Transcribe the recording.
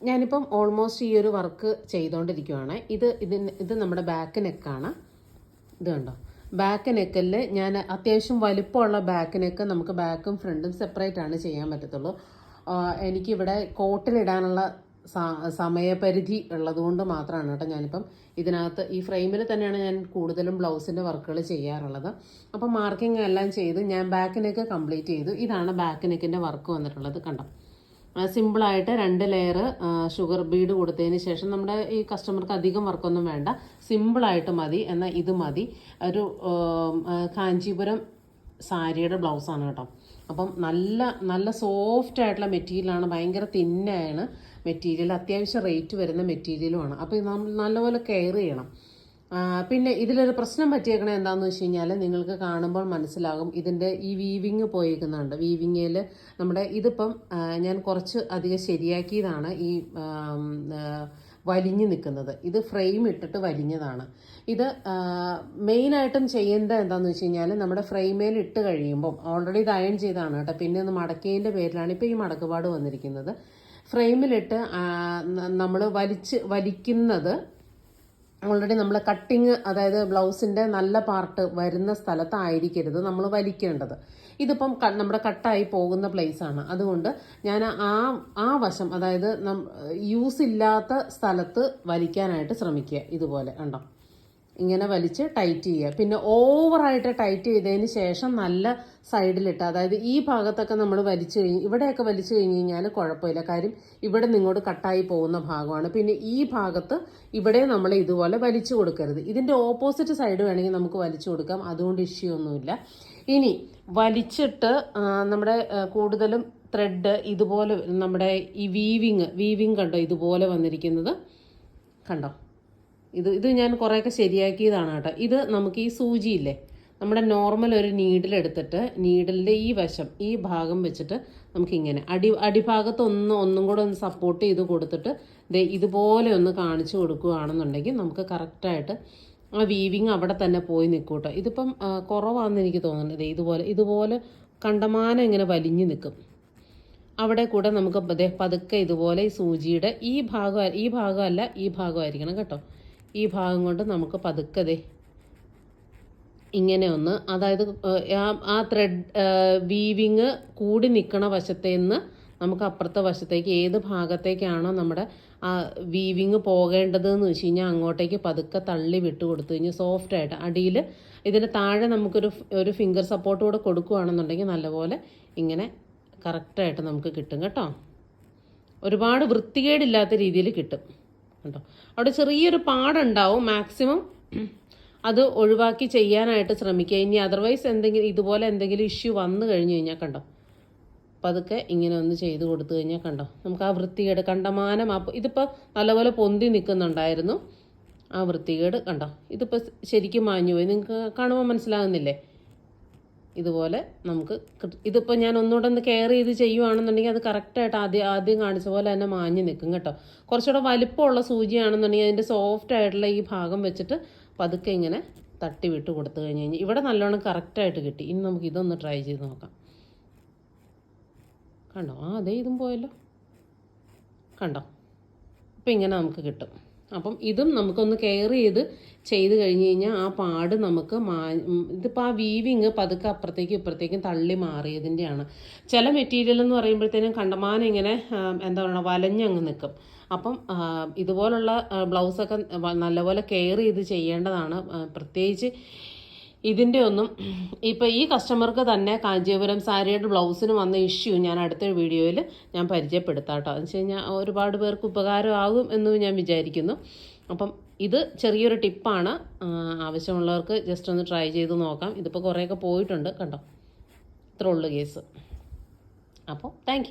ഞാനിപ്പം ഓൾമോസ്റ്റ് ഈ ഒരു വർക്ക് ചെയ്തുകൊണ്ടിരിക്കുവാണ് ഇത് ഇതിന് ഇത് നമ്മുടെ ബാക്ക് നെക്കാണ് ഇത് കണ്ടോ? ബാക്ക് നെക്കലിൽ ഞാൻ അത്യാവശ്യം വലിപ്പമുള്ള ബാക്ക് നെക്ക് നമുക്ക് ബാക്കും ഫ്രണ്ടും സെപ്പറേറ്റ് ആണ് ചെയ്യാൻ പറ്റത്തുള്ളൂ. എനിക്കിവിടെ കോട്ടിലിടാനുള്ള സമയപരിധി ഉള്ളതുകൊണ്ട് മാത്രമാണ് കേട്ടോ ഞാനിപ്പം ഇതിനകത്ത് ഈ ഫ്രെയിമിൽ തന്നെയാണ് ഞാൻ കൂടുതലും ബ്ലൗസിന്റെ വർക്കുകൾ ചെയ്യാറുള്ളത്. അപ്പം മാർക്കിംഗ് എല്ലാം ചെയ്ത് ഞാൻ ബാക്ക് നെക്ക് കംപ്ലീറ്റ് ചെയ്തു. ഇതാണ് ബാക്ക് നെക്കിന്റെ വർക്ക് വന്നിട്ടുള്ളത്. കണ്ടോ? സിമ്പിളായിട്ട് രണ്ട് ലെയർ ഷുഗർ ബീഡ് കൊടുത്തതിന് ശേഷം നമ്മുടെ ഈ കസ്റ്റമർക്ക് അധികം വർക്കൊന്നും വേണ്ട. സിമ്പിളായിട്ട് മതി. എന്നാൽ ഇത് മതി. ഒരു കാഞ്ചീപുരം സാരിയുടെ ബ്ലൗസാണ് കേട്ടോ. അപ്പം നല്ല നല്ല സോഫ്റ്റ് ആയിട്ടുള്ള മെറ്റീരിയലാണ് ഭയങ്കര തിന്നായാണ് മെറ്റീരിയൽ അത്യാവശ്യം റേറ്റ് വരുന്ന മെറ്റീരിയലുമാണ് അപ്പോൾ നമ്മൾ നല്ലപോലെ കെയർ ചെയ്യണം. പിന്നെ ഇതിലൊരു പ്രശ്നം പറ്റിയേക്കണേ എന്താണെന്ന് വെച്ച് കഴിഞ്ഞാൽ നിങ്ങൾക്ക് കാണുമ്പോൾ മനസ്സിലാകും ഇതിന്റെ ഈ വീവിങ് പോയിരിക്കുന്നുണ്ട് വീവിങ്ങിൽ നമ്മുടെ ഇതിപ്പം ഞാൻ കുറച്ച് അധികം ശരിയാക്കിയതാണ് ഈ വലിഞ്ഞു നിൽക്കുന്നത്. ഇത് ഫ്രെയിം ഇട്ടിട്ട് വലിഞ്ഞതാണ്. ഇത് മെയിനായിട്ടും ചെയ്യേണ്ടത് എന്താണെന്ന് വെച്ച് കഴിഞ്ഞാൽ നമ്മുടെ ഫ്രെയിമേൽ ഇട്ട് കഴിയുമ്പം ഓൾറെഡി ഇത് അയൺ ചെയ്താണ് കേട്ടോ. പിന്നെ ഒന്ന് മടക്കേന്റെ പേരിലാണ് ഇപ്പോൾ ഈ മടക്കുപാട് വന്നിരിക്കുന്നത്. ഫ്രെയിമിലിട്ട് നമ്മൾ വലിച്ച് വലിക്കുന്നത് ഓൾറെഡി നമ്മൾ കട്ടിങ് അതായത് ബ്ലൗസിന്റെ നല്ല പാർട്ട് വരുന്ന സ്ഥലത്തായിരിക്കരുത് നമ്മൾ വലിക്കേണ്ടത്. ഇതിപ്പം നമ്മുടെ കട്ടായി പോകുന്ന place ആണ്. അതുകൊണ്ട് ഞാൻ ആ ആ വശം അതായത് യൂസ് ഇല്ലാത്ത സ്ഥലത്ത് വലിക്കാനായിട്ട് ശ്രമിക്കുക ഇതുപോലെ. കണ്ടോ? ഇങ്ങനെ വലിച്ച് ടൈറ്റ് ചെയ്യുക. പിന്നെ ഓവറായിട്ട് ടൈറ്റ് ചെയ്തതിന് ശേഷം നല്ല സൈഡിലിട്ട് അതായത് ഈ ഭാഗത്തൊക്കെ നമ്മൾ വലിച്ചു കഴിഞ്ഞ് ഇവിടെയൊക്കെ വലിച്ചു കഴിഞ്ഞ് കഴിഞ്ഞാൽ കുഴപ്പമില്ല. കാര്യം ഇവിടെ നിങ്ങോട്ട് കട്ടായി പോകുന്ന ഭാഗമാണ്. പിന്നെ ഈ ഭാഗത്ത് ഇവിടെ നമ്മൾ ഇതുപോലെ വലിച്ചു കൊടുക്കരുത്. ഇതിന്റെ ഓപ്പോസിറ്റ് സൈഡ് വേണമെങ്കിൽ നമുക്ക് വലിച്ചു കൊടുക്കാം. അതുകൊണ്ട് ഇഷ്യൂ ഒന്നുമില്ല. ഇനി വലിച്ചിട്ട് നമ്മുടെ കൂടുതലും ത്രെഡ് ഇതുപോലെ നമ്മുടെ ഈ വീവിങ് വീവിങ് കണ്ടോ? ഇതുപോലെ വന്നിരിക്കുന്നത്. കണ്ടോ? ഇത് ഇത് ഞാൻ കുറേയൊക്കെ ശരിയാക്കിയതാണ് കേട്ടോ. ഇത് നമുക്ക് ഈ സൂചിയില്ലേ? നമ്മുടെ നോർമൽ ഒരു നീഡിലെടുത്തിട്ട് നീഡിലിന്റെ ഈ വശം ഈ ഭാഗം വെച്ചിട്ട് നമുക്കിങ്ങനെ അടി അടിഭാഗത്ത് ഒന്ന് ഒന്നും കൂടെ ഒന്ന് സപ്പോർട്ട് ചെയ്ത് കൊടുത്തിട്ട് ദേ ഇതുപോലെ ഒന്ന് കാണിച്ചു കൊടുക്കുകയാണെന്നുണ്ടെങ്കിൽ നമുക്ക് കറക്റ്റായിട്ട് ആ വീവിങ് അവിടെ തന്നെ പോയി നിൽക്കൂട്ടോ കേട്ടോ. ഇതിപ്പം കുറവാണെന്ന് എനിക്ക് തോന്നുന്നത് ഇതുപോലെ ഇതുപോലെ കണ്ടമാനം ഇങ്ങനെ വലിഞ്ഞു നിൽക്കും. അവിടെ കൂടെ നമുക്ക് പതുക്കെ ഇതുപോലെ ഈ സൂചിയുടെ ഈ ഭാഗം ഈ ഭാഗമല്ല ഈ ഭാഗമായിരിക്കണം കേട്ടോ. ഈ ഭാഗം കൊണ്ട് നമുക്ക് പതുക്കതേ ഇങ്ങനെ ഒന്ന് അതായത് ആ- ത്രെഡ് വീവിങ് കൂടി നിൽക്കണ വശത്തെ നിന്ന് നമുക്ക് അപ്പുറത്തെ വശത്തേക്ക് ഏത് ഭാഗത്തേക്കാണോ നമ്മുടെ ആ വീവിങ് പോകേണ്ടത് എന്ന് വെച്ച് കഴിഞ്ഞാൽ അങ്ങോട്ടേക്ക് പതുക്കെ തള്ളി വിട്ട് കൊടുത്തു കഴിഞ്ഞാൽ സോഫ്റ്റായിട്ട് അടിയിൽ ഇതിന് താഴെ നമുക്കൊരു ഒരു ഫിംഗർ സപ്പോർട്ട് കൂടെ കൊടുക്കുകയാണെന്നുണ്ടെങ്കിൽ നല്ലപോലെ ഇങ്ങനെ കറക്റ്റായിട്ട് നമുക്ക് കിട്ടും കേട്ടോ. ഒരുപാട് വൃത്തികേടില്ലാത്ത രീതിയിൽ കിട്ടും. കേട്ടോ. അവിടെ ചെറിയൊരു പാടുണ്ടാവും മാക്സിമം. അത് ഒഴിവാക്കി ചെയ്യാനായിട്ട് ശ്രമിക്കുക. ഇനി അതർവൈസ് എന്തെങ്കിലും ഇതുപോലെ എന്തെങ്കിലും ഇഷ്യൂ വന്നു കഴിഞ്ഞു കഴിഞ്ഞാൽ കണ്ടോ? പതുക്കെ ഇങ്ങനെ ഒന്ന് ചെയ്ത് കൊടുത്തു കഴിഞ്ഞാൽ കണ്ടോ? നമുക്ക് ആ വൃത്തികേട് കണ്ടമാനം ആ ഇതിപ്പോൾ നല്ലപോലെ പൊന്തി നിൽക്കുന്നുണ്ടായിരുന്നു. ആ വൃത്തികേട് കണ്ടോ? ഇതിപ്പോൾ ശരിക്കും മാഞ്ഞു പോയി നിങ്ങൾക്ക് കാണുമ്പോൾ മനസ്സിലാകുന്നില്ലേ? ഇതുപോലെ നമുക്ക് ഇതിപ്പോൾ ഞാൻ ഒന്നുകൂടെ ഒന്ന് കെയർ ചെയ്ത് ചെയ്യുവാണെന്നുണ്ടെങ്കിൽ അത് കറക്റ്റായിട്ട് ആദ്യം ആദ്യം കാണിച്ച പോലെ തന്നെ മാഞ്ഞ് നിൽക്കും കേട്ടോ. കുറച്ചുകൂടെ വലിപ്പമുള്ള സൂചിയാണെന്നുണ്ടെങ്കിൽ അതിന്റെ സോഫ്റ്റ് ആയിട്ടുള്ള ഈ ഭാഗം വെച്ചിട്ട് പതുക്കെ ഇങ്ങനെ തട്ടി വിട്ട് കൊടുത്തു കഴിഞ്ഞ് കഴിഞ്ഞാൽ ഇവിടെ നല്ലോണം കറക്റ്റായിട്ട് കിട്ടി. ഇനി നമുക്ക് ഇതൊന്ന് ട്രൈ ചെയ്ത് നോക്കാം. കണ്ടോ? ആ അതേ ഇതും പോയല്ലോ. കണ്ടോ? ഇപ്പം ഇങ്ങനെ നമുക്ക് കിട്ടും. അപ്പം ഇതും നമുക്കൊന്ന് കെയർ ചെയ്ത് ചെയ്ത് കഴിഞ്ഞ് കഴിഞ്ഞാൽ ആ പാട് നമുക്ക് മാ ഇതിപ്പോൾ ആ വീവിങ് പതുക്കെ അപ്പുറത്തേക്കും ഇപ്പുറത്തേക്കും തള്ളി മാറിയതിന്റെയാണ് ചില മെറ്റീരിയൽ എന്ന് പറയുമ്പോഴത്തേനും കണ്ടമാനം ഇങ്ങനെ എന്താ പറയുക വലഞ്ഞങ്ങ് നിൽക്കും അപ്പം ഇതുപോലുള്ള ബ്ലൗസൊക്കെ നല്ലപോലെ കെയർ ചെയ്ത് ചെയ്യേണ്ടതാണ്. പ്രത്യേകിച്ച് ഇതിന്റെ ഒന്നും ഇപ്പോൾ ഈ കസ്റ്റമർക്ക് തന്നെ കാഞ്ചീപുരം സാരിയുടെ ബ്ലൗസിന് വന്ന ഇഷ്യൂ ഞാൻ അടുത്ത വീഡിയോയിൽ ഞാൻ പരിചയപ്പെടുത്താം കേട്ടോ. എന്ന് വെച്ച് കഴിഞ്ഞാൽ ഒരുപാട് പേർക്ക് ഉപകാരമാകും എന്ന് ഞാൻ വിചാരിക്കുന്നു. അപ്പം ഇത് ചെറിയൊരു ടിപ്പാണ്. ആവശ്യമുള്ളവർക്ക് ജസ്റ്റ് ഒന്ന് ട്രൈ ചെയ്ത് നോക്കാം. ഇതിപ്പോൾ കുറേയൊക്കെ പോയിട്ടുണ്ട് കണ്ടോ? ഇത്ര ഉള്ളു കേസ്. അപ്പോൾ താങ്ക്